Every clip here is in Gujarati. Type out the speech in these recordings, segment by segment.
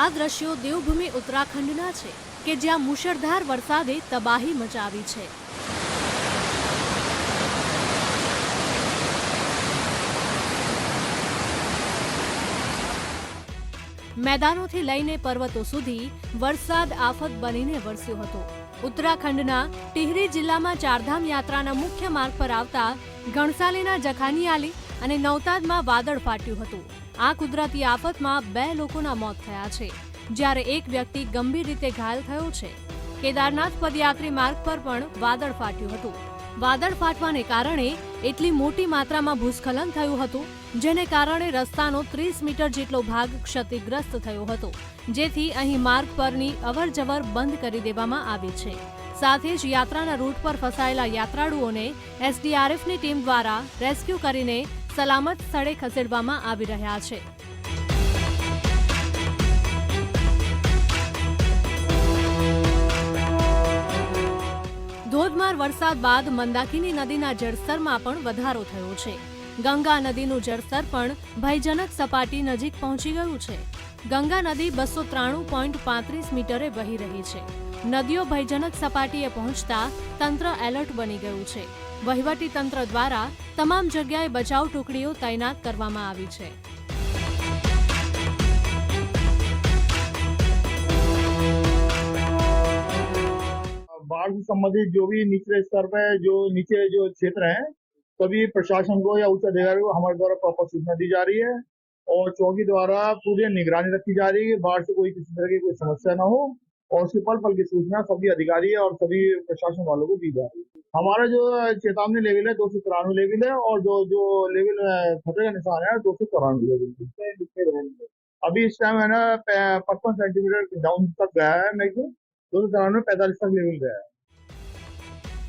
આ દ્રશ્યો દેવભૂમિ ઉત્તરાખંડના છે, કે જ્યાં મુશળધાર વરસાદે તબાહી મચાવી છે. મેદાનોથી લઈને પર્વતો સુધી વરસાદ આફત બનીને વરસ્યો હતો. ઉત્તરાખંડના ટિહરી જિલ્લામાં ચારધામ યાત્રાના મુખ્ય માર્ગ પર આવતા ગણસાલીના જખાનીયાલી અને નવતાદમાં વાદળ ફાટ્યું હતું. આ કુદરતી આફતમાં બે લોકોના મોત થયા છે. જ્યારે એક વ્યક્તિ ગંભીર રીતે ઘાયલ થયો છે. કેદારનાથ પદયાત્રી માર્ગ પર પણ વાદળ ફાટ્યું હતું. વાદળ ફાટવાને કારણે એટલી મોટી માત્રામાં ભૂસ્ખલન થયું હતું, જેને કારણે રસ્તાનો ત્રીસ મીટર જેટલો ભાગ ક્ષતિગ્રસ્ત થયો હતો, જેથી અહીં માર્ગ પરની અવરજવર બંધ કરી દેવામાં આવી છે. સાથે જ યાત્રાના રૂટ પર ફસાયેલા યાત્રાળુઓને એસડીઆરએફની ટીમ દ્વારા રેસ્ક્યુ કરીને સલામત સ્થળે ખસેડવામાં આવી રહ્યા છે. ધોધમાર વરસાદ બાદ મંદાકિની નદીના જળસ્તરમાં પણ વધારો થયો છે. ગંગા નદીનું જળસ્તર પણ ભયજનક સપાટી નજીક પહોંચી ગયું છે. ગંગા નદી બસો ત્રાણું પોઈન્ટ પાંત્રીસ મીટરે વહી રહી છે. નદીઓ ભયજનક સપાટીએ પહોંચતા તંત્ર એલર્ટ બની ગયું છે વહીવટી તંત્ર દ્વારા તમામ જગ્યાએ બચાવ ટુકડીઓ તૈનાત કરવામાં આવી છે बाढ़ से संबंधित जो भी निचले स्तर पे जो नीचे जो क्षेत्र हैं सभी प्रशासन को या उच्च अधिकारी को हमारे द्वारा प्रॉपर सूचना दी जा रही है और चौकी द्वारा पूरी निगरानी रखी जा रही है बाढ़ से कोई किसी तरह की कोई समस्या न हो और उसकी पल पल की सूचना सभी अधिकारी और सभी प्रशासन वालों को दी जा रही है हमारा जो चेतावनी लेवल है दो सौ तिरानवे लेवल है और जो जो लेवल खतरे का निशान है दो सौ चौरानवे लेवल अभी इस टाइम है ना पचपन सेंटीमीटर डाउन तक गया है मैक्सिमम दो सौ तिरानवे पैंतालीस तक लेवल गया है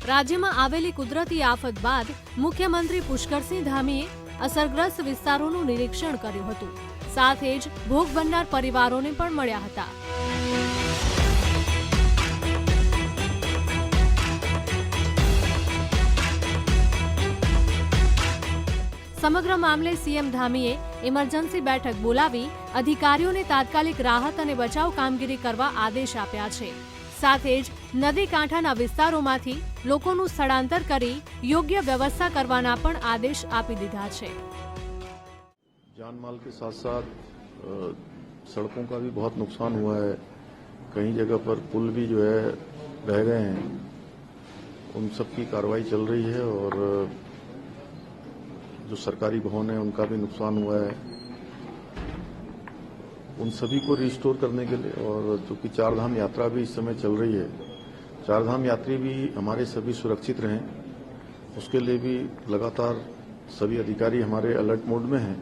રાજ્યમાં આવેલી કુદરતી આફત બાદ મુખ્યમંત્રી પુષ્કરસિંહ ધામીએ અસરગ્રસ્ત વિસ્તારોનું નિરીક્ષણ કર્યું હતું સાથે જ ભોગ બનનાર પરિવારોને પણ મળ્યા હતા સમગ્ર મામલે સીએમ ધામીએ ઇમરજન્સી બેઠક બોલાવી અધિકારીઓને તાત્કાલિક રાહત અને બચાવ કામગીરી કરવા આદેશ આપ્યા છે સાથે જ નદી કાંઠાના વિસ્તારોમાંથી લોકોનું સ્થળાંતર કરી યોગ્ય વ્યવસ્થા કરવાના પણ આદેશ આપી દીધા છે जान माल के साथ साथ अ, सड़कों का भी बहुत नुकसान हुआ है कई जगह पर पुल भी जो है बह गए हैं उन सब की कार्रवाई चल रही है और अ, जो सरकारी भवन है, उनका भी नुकसान हुआ है। उन सभी को रिस्टोर करने के लिए और चूँकि चार धाम यात्रा भी इस समय चल रही है चार धाम यात्री भी हमारे सभी सुरक्षित रहें। उसके लिए भी लगातार सभी अधिकारी हमारे अलर्ट मोड में हैं।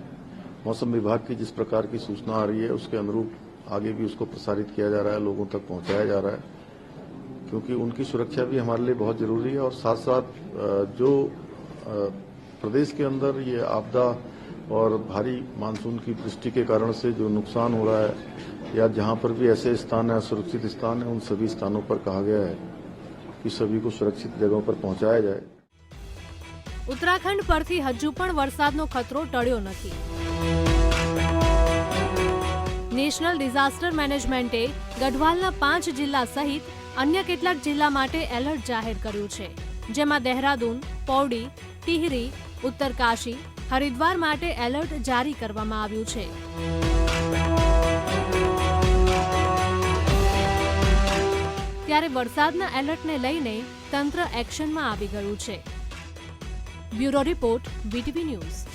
मौसम विभाग की जिस प्रकार की सूचना आ रही है, उसके अनुरूप आगे भी उसको प्रसारित किया जा रहा है, लोगों तक पहुँचाया जा रहा है। क्योंकि उनकी सुरक्षा भी हमारे लिए बहुत ज़रूरी है और साथ साथ जो प्रदेश के अंदर ये आपदा और भारी मानसून की दृष्टि के कारण से जो नुकसान हो रहा है या जहां पर भी ऐसे स्थान है सुरक्षित स्थान है उन सभी स्थानों पर कहा गया है कि सभी को सुरक्षित जगहों पर पहुंचाया जाए ઉત્તરાખંડ પરથી હજુ પણ વરસાદનો ખતરો ટળ્યો નથી નેશનલ ડિઝાસ્ટર મેનેજમેન્ટે ગઢવાલના પાંચ જિલ્લા સહિત અન્ય કેટલાક જિલ્લા માટે એલર્ટ જાહેર કર્યું છે જેમાં દહેરાદૂન પૌડી ટિહરી ઉત્તરકાશી, હરિદ્વાર માટે એલર્ટ જારી કરવામાં આવ્યું છે. ત્યારે વરસાદના એલર્ટને લઈને તંત્ર એક્શનમાં આવી ગયું છે. Bureau report BTV news.